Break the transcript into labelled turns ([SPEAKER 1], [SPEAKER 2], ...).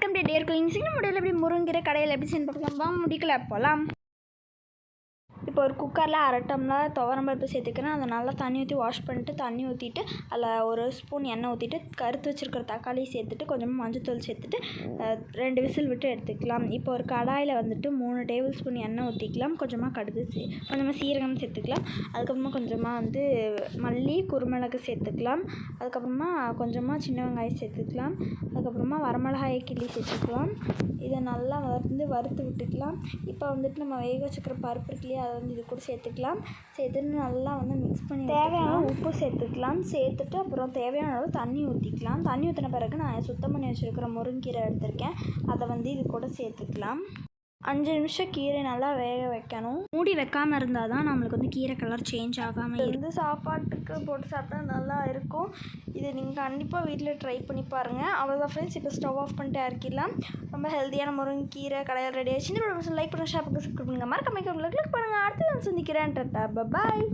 [SPEAKER 1] Welcome டே dare going முடியல எப்படி முருங்கிற கடையில் எப்படி சென்று பார்க்கலாம் வாங்க முடிக்கல போகலாம் இப்போ ஒரு குக்கரில் அரை டம்ளர் துவரம்பருப்பு சேர்த்துக்கிறேன். அதை நல்லா தண்ணி ஊற்றி வாஷ் பண்ணிட்டு தண்ணி ஊற்றிட்டு அதில் ஒரு ஸ்பூன் எண்ணெய் ஊற்றிட்டு கருத்து வச்சுருக்கிற தக்காளி சேர்த்துட்டு கொஞ்சமாக மஞ்சத்தூள் சேர்த்துட்டு ரெண்டு விசில் விட்டு எடுத்துக்கலாம். இப்போ ஒரு கடாயில் வந்துட்டு மூணு டேபிள் ஸ்பூன் எண்ணெய் ஊற்றிக்கலாம் கொஞ்சமாக கடுகு சே கொஞ்சமாக சீரகம் சேர்த்துக்கலாம். அதுக்கப்புறமா கொஞ்சமாக வந்து மல்லி குருமிளகு சேர்த்துக்கலாம். அதுக்கப்புறமா கொஞ்சமாக சின்ன வெங்காயம் சேர்த்துக்கலாம். அதுக்கப்புறமா வரமிளகாயை கிள்ளி சேர்த்துக்கலாம். இதை நல்லா வந்து வறுத்து விட்டுக்கலாம். இப்போ வந்துட்டு நம்ம வேக வச்சுக்கிற பருப்பு இருக்கு அதை வந்து இது கூட சேர்த்துக்கலாம். சேர்த்துட்டு நல்லா வந்து மிக்ஸ் பண்ணி தேவையான உப்பு சேர்த்துக்கலாம். சேர்த்துட்டு அப்புறம் தேவையான அளவு தண்ணி ஊற்றிக்கலாம் தண்ணி ஊற்றின பிறகு நான் சுத்தம் பண்ணி வச்சுருக்கிற முருங்கீரை எடுத்திருக்கேன். அதை வந்து இது கூட சேர்த்துக்கலாம். அஞ்சு நிமிஷம் கீரை நல்லா வேக வைக்கணும். மூடி வைக்காமல் இருந்தால் தான் நம்மளுக்கு வந்து கீரை கலர் சேஞ்ச் ஆகாமல் இருந்து சாப்பாட்டுக்கு போட்டு சாப்பிட்டா நல்லா இருக்கும். இதை நீங்கள் கண்டிப்பாக வீட்டில் ட்ரை பண்ணி பாருங்கள் அவ்வளோதான் ஃப்ரெண்ட்ஸ் இப்போ ஸ்டவ் ஆஃப் பண்ணிட்டு இறக்கிடலாம் ரொம்ப ஹெல்த்தியான முருங்கீரை கடையில் ரெடி ஆச்சு இந்த லைக் பண்ணுங்கள் ஷேர் பண்ணுங்கள் சப்ஸ்கிரைப் பண்ணுங்கள் மறக்காம கிளிக் பண்ணுங்கள் அடுத்து நான் சந்திக்கிறேன். டாட்டா பாய்